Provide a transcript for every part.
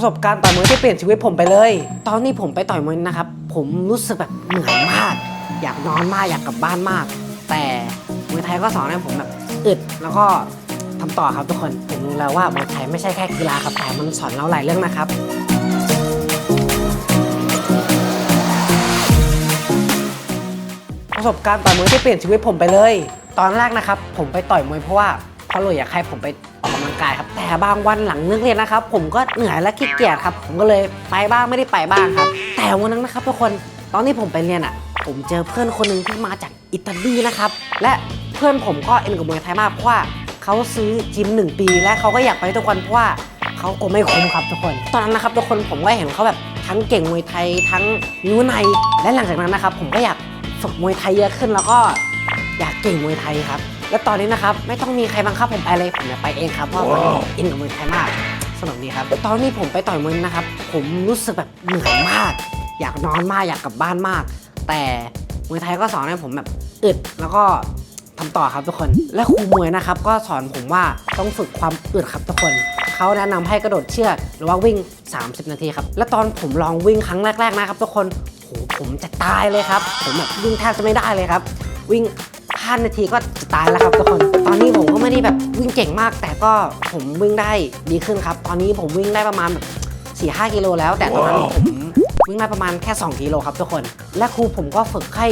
ประสบการณ์ต่อยมวยที่เปลี่ยนชีวิตผมไปเลย ตอนนี้ผมไปต่อยมวยนะครับ ผมรู้สึกแบบเหนื่อยมาก อยากนอนมากอยากกลับบ้านมาก แต่มวยไทยก็สอนให้ผมแบบอึดแล้วก็ทำต่อครับทุกคนผมรู้แล้วว่ามวยไทยไม่ใช่แค่กีฬาครับแต่มันสอนเราหลายเรื่องนะครับประสบการณ์ต่อยมวยที่เปลี่ยนชีวิตผมไปเลย ตอนแรกนะครับ ผมไปต่อยมวยเพราะว่าพ่อหลวงอยากให้ผมไป กายครับ แต่บางวันหลังเลิกเรียนนะครับ ผมก็เหนื่อยและขี้เกียจครับ ผมก็เลยไปบ้างไม่ได้ไปบ้างครับ แต่วันนั้นนะครับทุกคนตอนที่ผมไปเรียนอะ ผมเจอเพื่อนคนหนึ่งที่มาจากอิตาลีนะครับ และเพื่อนผมก็เอ็นกับมวยไทยมากเพราะว่าเขาซื้อจิมหนึ่งปี และเขาก็อยากไปทุกวันเพราะว่าเขาก็ไม่คุ้มครับทุกคน ตอนนั้นนะครับทุกคนผมก็เห็นเขาแบบทั้งเก่งมวยไทยทั้งนิ้วในและหลังจากนั้นนะครับ ผมก็อยากฝึกมวยไทยเยอะขึ้นแล้วก็อยากเก่งมวยไทยครับ และตอนนี้นะครับ ไม่ต้องมีใครบังคับผมไปเลยผมจะไปเองครับเพราะว่าผมอินกับมวยไทยมาก สนุกดีครับ ตอนนี้ผมไปต่อยมวยนะครับ ผมรู้สึกแบบเหนื่อยมาก อยากนอนมากอยากกลับบ้านมาก แต่มวยไทยก็สอนให้ผมแบบอึดแล้วก็ทำต่อครับทุกคน และครูมวยนะครับ ก็สอนผมว่าต้องฝึกความอึดครับทุกคนเขาแนะนำให้กระโดดเชือกหรือว่าวิ่ง 30 นาทีครับ และตอนผมลองวิ่งครั้งแรก ๆนะครับ ทุกคนโหผมจะตายเลยครับ ผมแบบวิ่งแทบจะไม่ได้เลยครับ วิ่ง 5 นาทีก็จะตายแล้วครับทุกคน ตอนนี้ผมก็ไม่ได้แบบวิ่งเก่งมาก แต่ก็ผมวิ่งได้ดีขึ้นครับ ตอนนี้ผมวิ่งได้ประมาณแบบ4-5กิโลแล้ว แต่ตอนนั้นผมวิ่งได้ประมาณแค่ 2กิโลครับทุกคน และครูผมก็ฝึกให้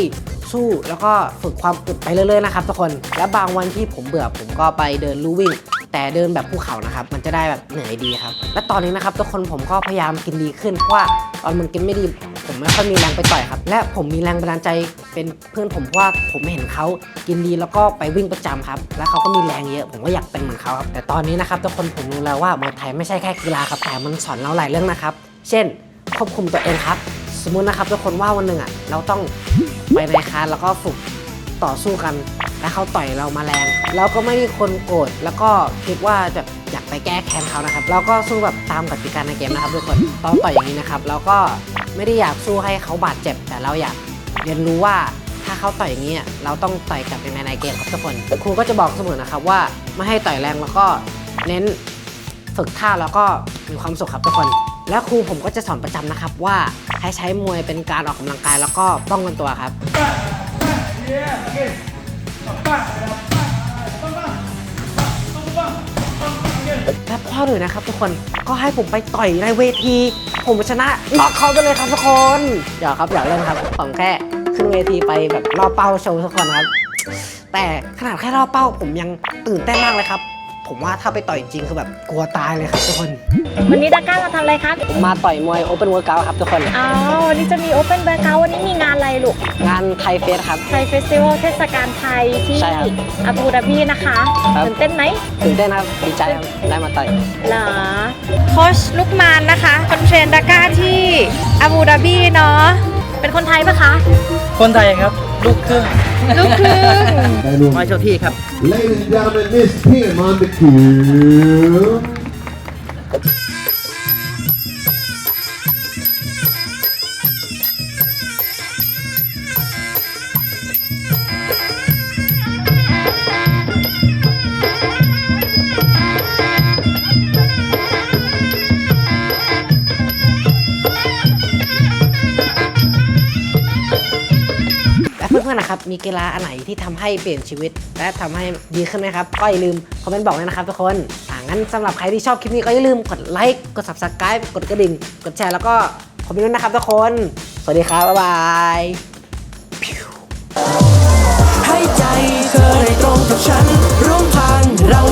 สู้แล้วก็ฝึกความอึดไปเรื่อยๆนะครับทุกคน และบางวันที่ผมเบื่อผมก็ไปเดินลู่วิ่ง แต่เดินแบบภูเขานะครับ มันจะได้แบบเหนื่อยดีครับ และตอนนี้นะครับทุกคนผมก็พยายามกินดีขึ้นเพราะว่าตอนมันกินไม่ดี ผมไม่ค่อยมีแรงไปต่อยครับ และผมมีแรงบันดาลใจ เป็นเพื่อนผมเพราะว่าผมเห็นเขากินดีแล้วก็ไปวิ่งประจำครับ และเขาก็มีแรงเยอะ ผมก็อยากเป็นเหมือนเขาครับ แต่ตอนนี้นะครับทุกคนผมรู้แล้วว่ามวยไทยไม่ใช่แค่กีฬาครับแต่มันสอนเราหลายเรื่องนะครับ เช่น ควบคุมตัวเองครับ สมมุตินะครับทุกคนว่าวันหนึ่งอะเราต้องไปในคลาแล้วก็ฝึกต่อสู้กัน แล้วเขาต่อยเรามาแรงเราก็ไม่มีคนโกรธแล้วก็คิดว่าจะอยากไปแก้แค้นเขานะครับเราก็สู้แบบตามกติกาในเกมนะครับทุกคนตอนต่อยอย่างนี้นะครับเราก็ไม่ได้อยากสู้ให้เขาบาดเจ็บ แต่เราอยาก เรียนรู้ว่าถ้าเขาต่อยอย่างนี้ เราต้องต่อยกลับยังไงในเกมครับทุกคน ครูก็จะบอกเสมอนะครับว่าไม่ให้ต่อยแรงแล้วก็เน้นฝึกท่าแล้วก็มีความสุขครับทุกคน และครูผมก็จะสอนประจำนะครับว่าให้ใช้มวยเป็นการออกกำลังกายแล้วก็ป้องกันตัวครับ และพ่อหนูนะครับทุกคนก็ให้ผมไปต่อยในเวที ผมชนะน็อกเขาไปเลยครับทุกคนเดี๋ยวครับอยากเล่นครับผมแค่ ขึ้นเวทีไปแบบรอบเป้าโชว์ทุกคนครับ แต่ขนาดแค่รอบเป้าผมยังตื่นเต้นมากเลยครับ ผมว่าถ้าไปต่อยจริงคือแบบกลัวตายเลยครับทุกคน วันนี้ดาก้ามาทำอะไรครับ มาต่อยมวยโอเ n นเวิร์ก u t ครับทุกคน อ๋อวันนี้จะมีโอเ n นแบ c เ o าวันนี้มีงานอะไรลูก งานไทยเฟสครับ ไทยเฟสติวัลเทศกาลไทยที่ใช่ครับอาบูดาบีนะคะครับ ตื่นเต้นไหมตื่นเต้นครับดีใจครับได้มาต่อยเหรอ โคชลูกมานนะคะคนเทรนดาก้าที่อาบูดาบีเนาะ เป็นคนไทยปะคะ คนไทยครับ ลูกครึ่ง ลูกครึ่ง มาโชว์ที่ครับ Ladies and gentlemen, Miss Kim on the cue. พื่อนๆนะครับ มีกีฬาอันไหนที่ทำให้เปลี่ยนชีวิต และทำให้ดีขึ้นไหมครับ ก็อย่าลืมคอมเมนต์บอกเลยนะครับทุกคนอ่างั้นสำหรับใครที่ชอบคลิปนี้ก็อย่าลืมกดไลค์กด subscribe กดกระดิ่ง กดแชร์แล้วก็คอมเมนต์ด้วยนะครับทุกคน สวัสดีครับบ๊ายบายให้ใจเธอได้ตรงกับฉันร่วมทางเรา